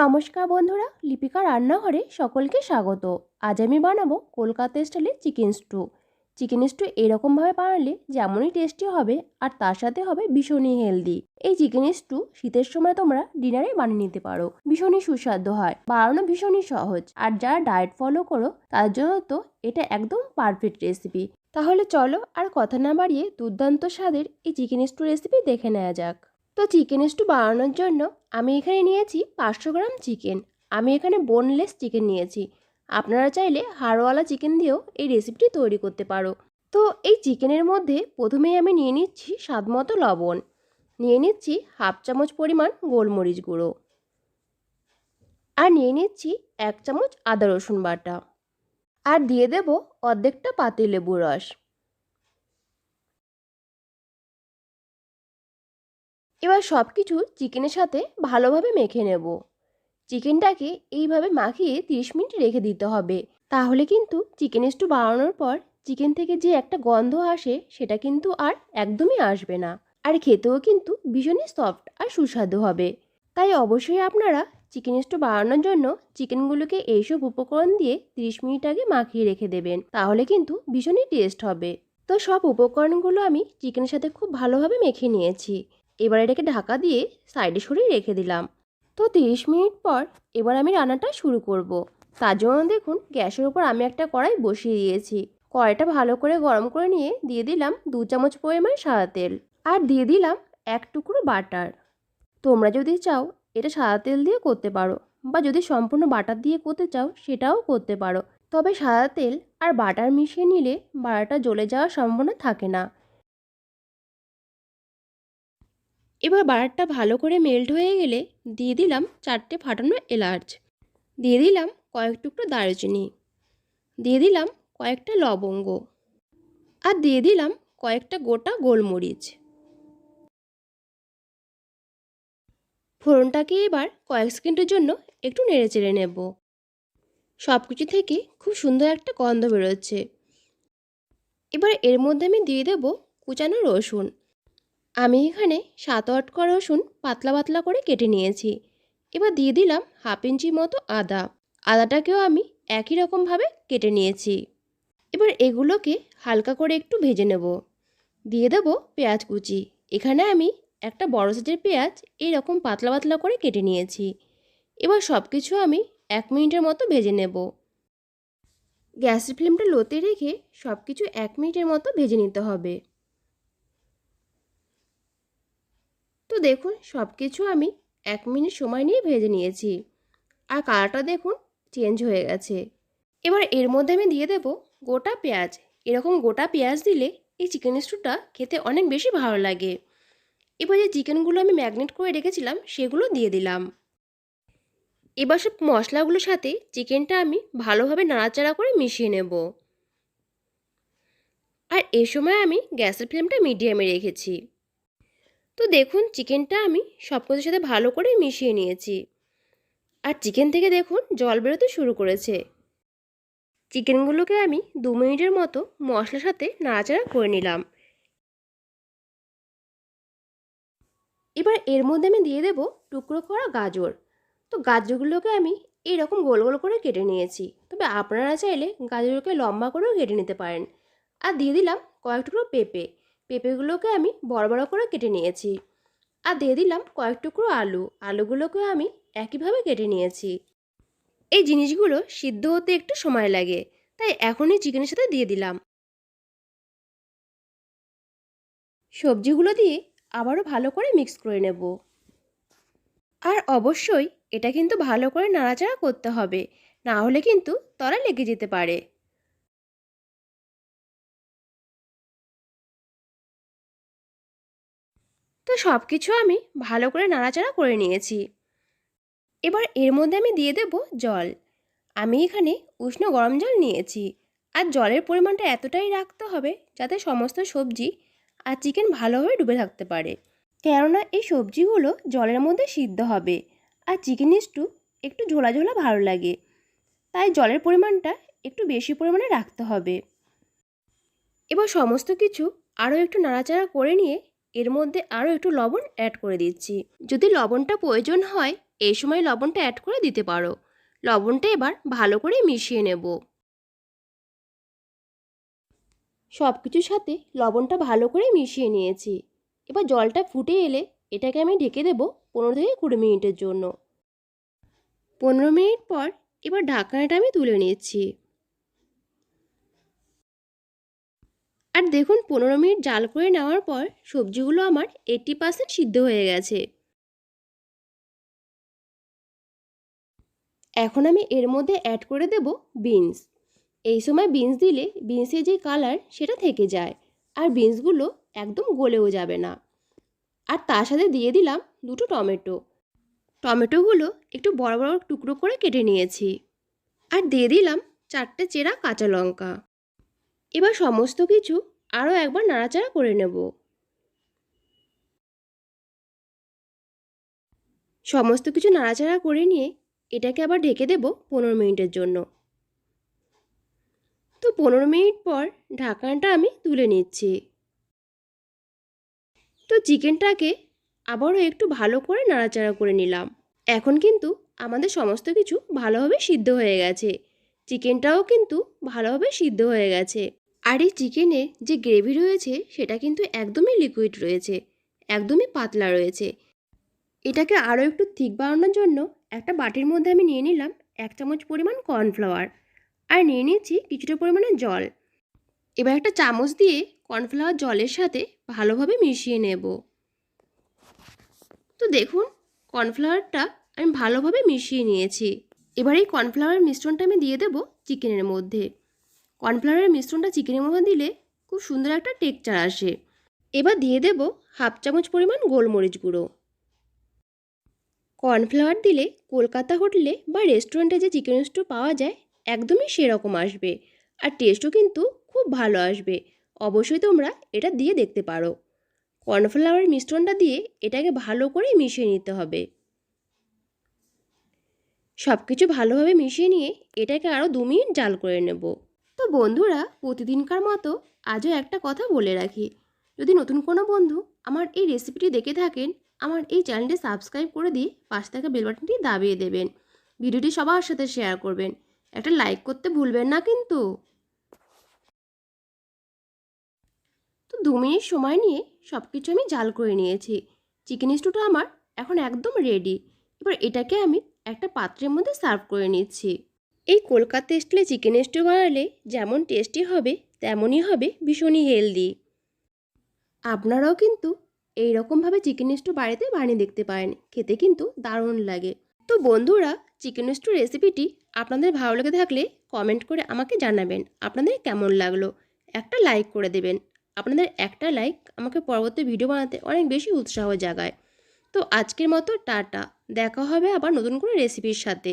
নমস্কার বন্ধুরা, লিপিকা রান্নাঘরে সকলকে স্বাগত। আজ আমি বানাবো কলকাতা স্টাইলের চিকেন স্টু। চিকেন স্টু এরকমভাবে বানালে যেমনই টেস্টি হবে, আর তার সাথে হবে ভীষণই হেলদি। এই চিকেন স্টু শীতের সময় তোমরা ডিনারে বানিয়ে নিতে পারো। ভীষণই সুস্বাদু হয়, বানানো ভীষণই সহজ। আর যারা ডায়েট ফলো করো, তার জন্য তো এটা একদম পারফেক্ট রেসিপি। তাহলে চলো আর কথা না বাড়িয়ে দুর্দান্ত স্বাদের এই চিকেন স্টু রেসিপি দেখে নেওয়া যাক। তো চিকেন স্টু বানানোর জন্য আমি এখানে নিয়েছি পাঁচশো গ্রাম চিকেন আমি এখানে বোনলেস চিকেন নিয়েছি। আপনারা চাইলে হাড়ওয়ালা চিকেন দিয়েও এই রেসিপিটি তৈরি করতে পারো। তো এই চিকেনের মধ্যে প্রথমেই আমি নিয়ে নিচ্ছি স্বাদমতো লবণ। নিয়ে নিচ্ছি হাফ চামচ পরিমাণ গোলমরিচ গুঁড়ো। আর নিয়ে নিচ্ছি এক চামচ আদা রসুন বাটা। আর দিয়ে দেব অর্ধেকটা পাতিলেবু রস। এবার সব কিছু চিকেনের সাথে ভালোভাবে মেখে নেব। চিকেনটাকে এইভাবে মাখিয়ে তিরিশ মিনিট রেখে দিতে হবে। তাহলে কিন্তু চিকেন স্টু বানানোর পর চিকেন থেকে যে একটা গন্ধ আসে সেটা কিন্তু আর একদমই আসবে না। আর খেতেও কিন্তু ভীষণই সফট আর সুস্বাদু হবে। তাই অবশ্যই আপনারা চিকেন স্টু বানানোর জন্য চিকেনগুলোকে এইসব উপকরণ দিয়ে তিরিশ মিনিট আগে মাখিয়ে রেখে দেবেন। তাহলে কিন্তু ভীষণই টেস্ট হবে। তো সব উপকরণগুলো আমি চিকেনের সাথে খুব ভালোভাবে মেখে নিয়েছি। এবার এটাকে ঢাকা দিয়ে সাইডে সরিয়ে রেখে দিলাম। তো তিরিশ মিনিট পর এবার আমি রান্নাটা শুরু করব। তার জন্য দেখুন গ্যাসের উপর আমি একটা কড়াই বসিয়ে দিয়েছি। কড়াইটা ভালো করে গরম করে নিয়ে দিয়ে দিলাম দু চামচ পরিমাণ সাদা তেল আর দিয়ে দিলাম এক টুকরো বাটার। তোমরা যদি চাও এটা সাদা তেল দিয়ে করতে পারো বা যদি সম্পূর্ণ বাটার দিয়ে করতে চাও সেটাও করতে পারো। তবে সাদা তেল আর বাটার মিশিয়ে নিলে বাটাটা জ্বলে যাওয়ার সম্ভাবনা থাকে না। এবার বাটারটা ভালো করে মেল্ট হয়ে গেলে দিয়ে দিলাম চারটে ফাটানো এলাচ। দিয়ে দিলাম কয়েক টুকরো দারচিনি। দিয়ে দিলাম কয়েকটা লবঙ্গ। আর দিয়ে দিলাম কয়েকটা গোটা গোলমরিচ। ফোড়নটাকে এবার কয়েক সেকেন্ডের জন্য একটু নেড়ে চেড়ে নেব। সব কিছু থেকে খুব সুন্দর একটা গন্ধ বেরোচ্ছে। এবার এর মধ্যে আমি দিয়ে দেব কুচানো রসুন। আমি এখানে সাত আট ক রসুন পাতলা পাতলা করে কেটে নিয়েছি। এবার দিয়ে দিলাম হাফ ইঞ্চি মতো আদা। আদাটাকেও আমি একই রকমভাবে কেটে নিয়েছি। এবার এগুলোকে হালকা করে একটু ভেজে নেব। দিয়ে দেবো পেঁয়াজ কুচি। এখানে আমি একটা বড় সাইজের পেঁয়াজ এইরকম পাতলা পাতলা করে কেটে নিয়েছি। এবার সব কিছু আমি এক মিনিটের মতো ভেজে নেব। গ্যাসের ফ্লেমটা লোতে রেখে সব কিছু এক মিনিটের মতো ভেজে নিতে হবে। তো দেখুন সব কিছু আমি এক মিনিট সময় নিয়ে ভেজে নিয়েছি। আর কালারটা দেখুন চেঞ্জ হয়ে গেছে। এবার এর মধ্যে আমি দিয়ে দেব গোটা পেঁয়াজ। এরকম গোটা পেঁয়াজ দিলে এই চিকেন স্টুটা খেতে অনেক বেশি ভালো লাগে। এবার যে চিকেনগুলো আমি ম্যাগনেট করে রেখেছিলাম, সেগুলো দিয়ে দিলাম। এবার সব মশলাগুলোর সাথে চিকেনটা আমি ভালোভাবে নাড়াচাড়া করে মিশিয়ে নেব। আর এ সময় আমি গ্যাসের ফ্লেমটা মিডিয়ামে রেখেছি। তো দেখুন চিকেনটা আমি সব কিছুর সাথে ভালো করে মিশিয়ে নিয়েছি। আর চিকেন থেকে দেখুন, জল বেরোতে শুরু করেছে। চিকেনগুলোকে আমি দু মিনিটের মতো মশলার সাথে নাড়াচাড়া করে নিলাম। এবার এর মধ্যে আমি দিয়ে দেব টুকরো করা গাজর। তো গাজরগুলোকে আমি এরকম গোল গোল করে কেটে নিয়েছি। তবে আপনারা চাইলে গাজরকে লম্বা করেও কেটে নিতে পারেন। আর দিয়ে দিলাম কয়েক টুকরো পেঁপে। পেঁপেগুলোকে আমি বড় বড় করে কেটে নিয়েছি। আর দিয়ে দিলাম কয়েক টুকরো আলু। আলুগুলোকে আমি একইভাবে কেটে নিয়েছি। এই জিনিসগুলো সিদ্ধ হতে একটু সময় লাগে, তাই এখনই চিকেনের সাথে দিয়ে দিলাম। সবজিগুলো দিয়ে আবারও ভালো করে মিক্স করে নেব। আর অবশ্যই এটা কিন্তু ভালো করে নাড়াচাড়া করতে হবে, না হলে কিন্তু তলা লেগে যেতে পারে। তো সব কিছু আমি ভালো করে নাড়াচাড়া করে নিয়েছি। এবার এর মধ্যে আমি দিয়ে দেব জল। আমি এখানে উষ্ণ গরম জল নিয়েছি আর জলের পরিমাণটা এতটাই রাখতে হবে যাতে সমস্ত সবজি আর চিকেন ভালোভাবে ডুবে থাকতে পারে। কেননা এই সবজিগুলো জলের মধ্যে সিদ্ধ হবে আর চিকেন স্টু একটু ঝোলা ঝোলা ভালো লাগে। তাই জলের পরিমাণটা একটু বেশি পরিমাণে রাখতে হবে। এবার সমস্ত কিছু আরও একটু নাড়াচাড়া করে নিয়ে এর মধ্যে আরও একটু লবণ অ্যাড করে দিচ্ছি। যদি লবণটা প্রয়োজন হয়, এই সময় লবণটা অ্যাড করে দিতে পারো। লবণটা এবার ভালো করে মিশিয়ে নেব। সব কিছুর সাথে লবণটা ভালো করে মিশিয়ে নিয়েছি। এবার জলটা ফুটে এলে এটাকে আমি ঢেকে দেব পনেরো থেকে কুড়ি মিনিটের জন্য। পনেরো মিনিট পর এবার ঢাকনাটা আমি তুলে নিচ্ছি। আর দেখুন, পনেরো মিনিট জাল করে নেওয়ার পর সবজিগুলো আমার এইটটি পার্সেন্ট সিদ্ধ হয়ে গেছে। এখন আমি এর মধ্যে অ্যাড করে দেব বিনস এই সময় বিনস দিলে বিনসের যে কালার সেটা থেকে যায় আর বিনসগুলো একদম গলেও যাবে না। আর তার সাথে দিয়ে দিলাম দুটো টমেটো। টমেটোগুলো একটু বড় বড় টুকরো করে কেটে নিয়েছি। আর দিয়ে দিলাম চারটে চেরা কাঁচা লঙ্কা। এবার সমস্ত কিছু আরও একবার নাড়াচাড়া করে নেব। সমস্ত কিছু নাড়াচাড়া করে নিয়ে এটাকে আবার ঢেকে দেব পনেরো মিনিটের জন্য। তো পনেরো মিনিট পর ঢাকনাটা আমি তুলে নিচ্ছি। তো চিকেনটাকে আবারও একটু ভালো করে নাড়াচাড়া করে নিলাম। এখন কিন্তু আমাদের সমস্ত কিছু ভালোভাবে সিদ্ধ হয়ে গেছে। চিকেনটাও কিন্তু ভালোভাবে সিদ্ধ হয়ে গেছে। আর এই চিকেনের যে গ্রেভি রয়েছে, সেটা কিন্তু একদমই লিকুইড রয়েছে, একদমই পাতলা রয়েছে। এটাকে আরও একটু থিক বানানোর জন্য একটা বাটির মধ্যে আমি নিয়ে নিলাম এক চামচ পরিমাণ কর্নফ্লাওয়ার আর নিয়ে নিয়েছি কিছুটা পরিমাণে জল। এবার একটা চামচ দিয়ে কর্নফ্লাওয়ার জলের সাথে ভালোভাবে মিশিয়ে নেব। তো দেখুন কর্নফ্লাওয়ারটা আমি ভালোভাবে মিশিয়ে নিয়েছি। এবার এই কর্নফ্লাওয়ার মিশ্রণটা আমি দিয়ে দেবো চিকেনের মধ্যে। কর্নফ্লাওয়ারের মিশ্রণটা চিকেনের মধ্যে দিলে খুব সুন্দর একটা টেকচার আসে। এবার দিয়ে দেব হাফ চামচ পরিমাণ গোলমরিচ গুঁড়ো। কর্নফ্লাওয়ার দিলে কলকাতা হোটেলে বা রেস্টুরেন্টে যে চিকেন স্টু পাওয়া যায়, একদমই সেরকম আসবে। আর টেস্টও কিন্তু খুব ভালো আসবে। অবশ্যই তোমরা এটা দিয়ে দেখতে পারো। কর্নফ্লাওয়ারের মিশ্রণটা দিয়ে এটাকে ভালো করে মিশিয়ে নিতে হবে। সব কিছু ভালোভাবে মিশিয়ে নিয়ে এটাকে আরও দু মিনিট জাল করে নেব। বন্ধুরা, প্রতিদিনকার মতো আজও একটা কথা বলে রাখি। যদি নতুন কোনো বন্ধু আমার এই রেসিপিটি দেখে থাকেন, আমার এই চ্যানেলটি সাবস্ক্রাইব করে দিয়ে পাশে থাকা বেল বাটনটি দাবিয়ে দেবেন। ভিডিওটি সবার সাথে শেয়ার করবেন। একটা লাইক করতে ভুলবেন না কিন্তু। তো দু মিনিট সময় নিয়ে সব কিছু আমি জাল করে নিয়েছি। চিকেন স্টুটা আমার এখন একদম রেডি এবার এটাকে আমি একটা পাত্রের মধ্যে সার্ভ করে নিচ্ছি। এই কলকাতা স্টাইলে চিকেন স্টু বানালে যেমন টেস্টি হবে, তেমনই হবে ভীষণই হেলদি। আপনারাও কিন্তু এই রকমভাবে চিকেন স্টু বাড়িতে বানিয়ে দেখতে পারেন, খেতে কিন্তু দারুণ লাগে। তো বন্ধুরা, চিকেন স্টু রেসিপিটি আপনাদের ভালো লেগে থাকলে কমেন্ট করে আমাকে জানাবেন, আপনাদের কেমন লাগল? একটা লাইক করে দেবেন, আপনাদের একটা লাইক আমাকে পরবর্তী ভিডিও বানাতে অনেক বেশি উৎসাহ জাগায়। তো আজকের মতো টাটা, দেখা হবে আবার নতুন কোনো রেসিপির সাথে।